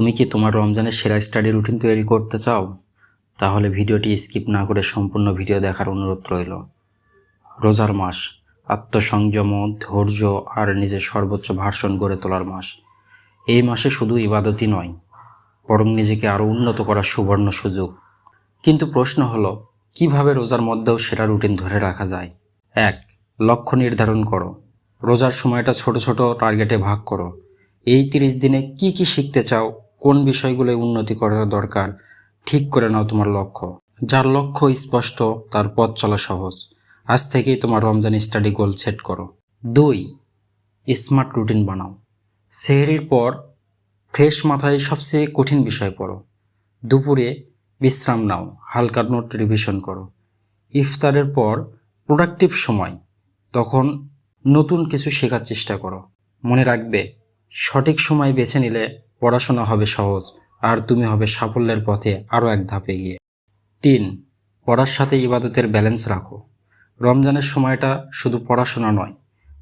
তুমি কি তোমার রমজানের সেরা স্টাডি রুটিন তৈরি করতে চাও? তাহলে ভিডিওটি স্কিপ না করে সম্পূর্ণ ভিডিও দেখার অনুরোধ রইল। রোজার মাস, আত্মসংযম, ধৈর্য আর নিজের সর্বোচ্চ ভার্সন গড়ে তোলার মাস। এই মাসে শুধু ইবাদতই নয়, বরং নিজেকে আরও উন্নত করার সুবর্ণ সুযোগ। কিন্তু প্রশ্ন হলো, কীভাবে রোজার মধ্যেও সেরা রুটিন ধরে রাখা যায়? এক, লক্ষ্য নির্ধারণ করো। রোজার সময়টা ছোট ছোট টার্গেটে ভাগ করো। এই তিরিশ দিনে কি কি শিখতে চাও কোন বিষয়গুলো উন্নতি করার দরকার, ঠিক করে নাও তোমার লক্ষ্য। যার লক্ষ্য স্পষ্ট, তার পথ চলা সহজ। আজ থেকেই তোমার রমজান স্টাডি গোল সেট করো। দুই, স্মার্ট রুটিন বানাও। সেহরির পর ফ্রেশ মাথায় সবচেয়ে কঠিন বিষয় পড়ো। দুপুরে বিশ্রাম নাও, হালকা নোট রিভিশন করো। ইফতারের পর প্রোডাক্টিভ সময়, তখন নতুন কিছু শেখার চেষ্টা করো। মনে রাখবে, সঠিক সময় বেছে নিলে পড়াশোনা হবে সহজ, আর তুমি হবে সাফল্যের পথে আরও এক ধাপে গিয়ে তিন, পড়ার সাথে ইবাদতের ব্যালেন্স রাখো। রমজানের সময়টা শুধু পড়াশোনা নয়,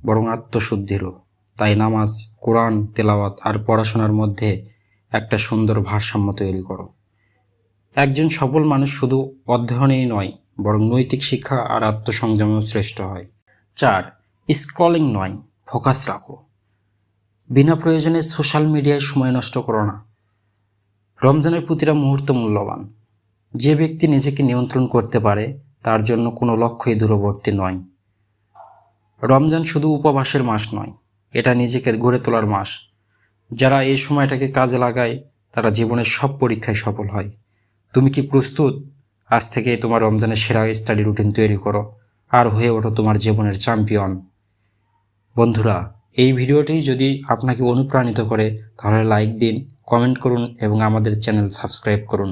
বরং আত্মশুদ্ধিরও তাই নামাজ, কোরআন, তেলাওয়াত আর পড়াশোনার মধ্যে একটা সুন্দর ভারসাম্য তৈরি করো। একজন সফল মানুষ শুধু অধ্যয়নেই নয়, বরং নৈতিক শিক্ষা আর আত্মসংযমেও শ্রেষ্ঠ হয়। চার স্ক্রলিং নয় ফোকাস রাখো। বিনা প্রয়োজনে সোশ্যাল মিডিয়ায় সময় নষ্ট করো না। রমজানের প্রতিটা মুহূর্ত মূল্যবান। যে ব্যক্তি নিজেকে নিয়ন্ত্রণ করতে পারে, তার জন্য কোনো লক্ষ্যই দূরবর্তী নয়। রমজান শুধু উপবাসের মাস নয়, এটা নিজেকে গড়ে তোলার মাস। যারা এই সময়টাকে কাজে লাগায়, তারা জীবনের সব পরীক্ষায় সফল হয়। তুমি কি প্রস্তুত? আজ থেকে তোমার রমজানের সেরা স্টাডি রুটিন তৈরি করো, আর হয়ে ওঠো তোমার জীবনের চ্যাম্পিয়ন বন্ধুরা এই ভিডিওটি যদি আপনাকে অনুপ্রাণিত করে, তাহলে লাইক দিন কমেন্ট করুন এবং আমাদের চ্যানেল সাবস্ক্রাইব করুন।